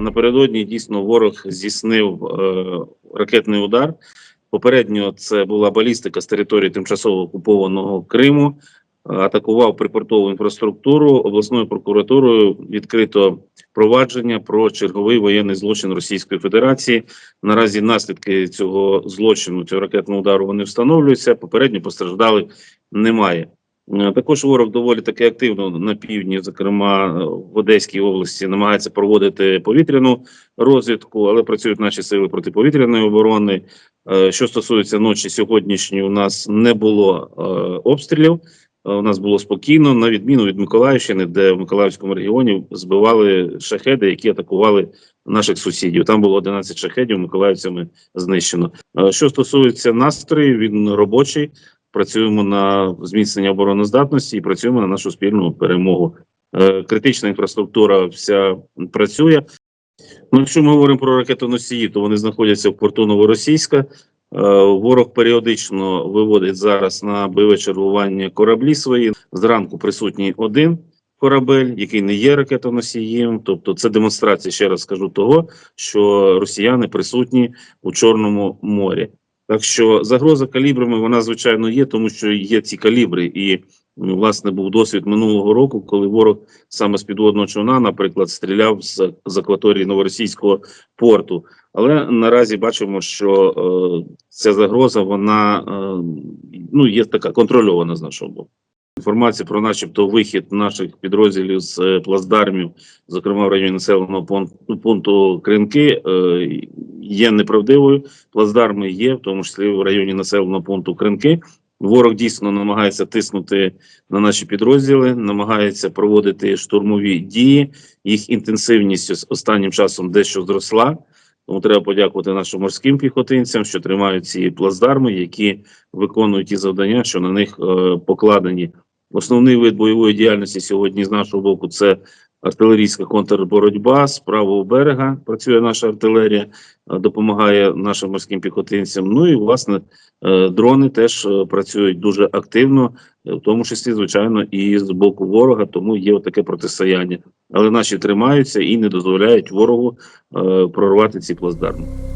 Напередодні дійсно ворог здійснив е, ракетний удар. Попередньо це була балістика з території тимчасово окупованого Криму. Атакував припортову інфраструктуру обласною прокуратурою. Відкрито провадження про черговий воєнний злочин Російської Федерації. Наразі наслідки цього злочину, цього ракетного удару, вони встановлюються. Попередньо постраждалих немає. Е, Також ворог доволі таки активно на півдні, зокрема е, в Одеській області, намагається проводити повітряну розвідку, але працюють наші сили протиповітряної оборони. Е, Що стосується ночі сьогоднішньої, у нас не було обстрілів. У нас було спокійно, на відміну від Миколаївщини, де в Миколаївському регіоні збивали шахеди, які атакували наших сусідів. Там було 11 шахедів, миколаївцями знищено. Що стосується настроїв, він робочий. Працюємо на зміцнення обороноздатності і працюємо на нашу спільну перемогу. Е, Критична інфраструктура вся працює. Ну, якщо ми говоримо про ракетоносії, то вони знаходяться в порту Новоросійська. Е, Ворог періодично виводить зараз на бойове чергування кораблі свої. Зранку присутній один корабель, який не є ракетоносієм. Тобто, це демонстрація, ще раз скажу, того, що росіяни присутні у Чорному морі. Так що загроза калібрами вона звичайно є, тому що є ці калібри, і власне був досвід минулого року, коли ворог саме з підводного човна, наприклад, стріляв з, з акваторії новоросійського порту. Але наразі бачимо, що е, ця загроза вона е, ну є така контрольована з нашого боку. Інформація про, начебто, вихід наших підрозділів з е, плацдармів, зокрема в районі населеного пун- пункту Кринки, е, є неправдивою. Плацдарми є, в тому числі в районі населеного пункту Кринки. Ворог дійсно намагається тиснути на наші підрозділи, намагається проводити штурмові дії. Їх інтенсивність останнім часом дещо зросла. Тому треба подякувати нашим морським піхотинцям, що тримають ці плацдарми, які виконують ті завдання, що на них е, покладені. Основний вид бойової діяльності сьогодні з нашого боку це артилерійська контрборотьба з правого берега. Працює наша артилерія, е, допомагає нашим морським піхотинцям. Ну і власне е, дрони теж е, працюють дуже активно, в тому числі, звичайно, і з боку ворога. Тому є таке протистояння. Але наші тримаються і не дозволяють ворогу прорвати ці плацдарми.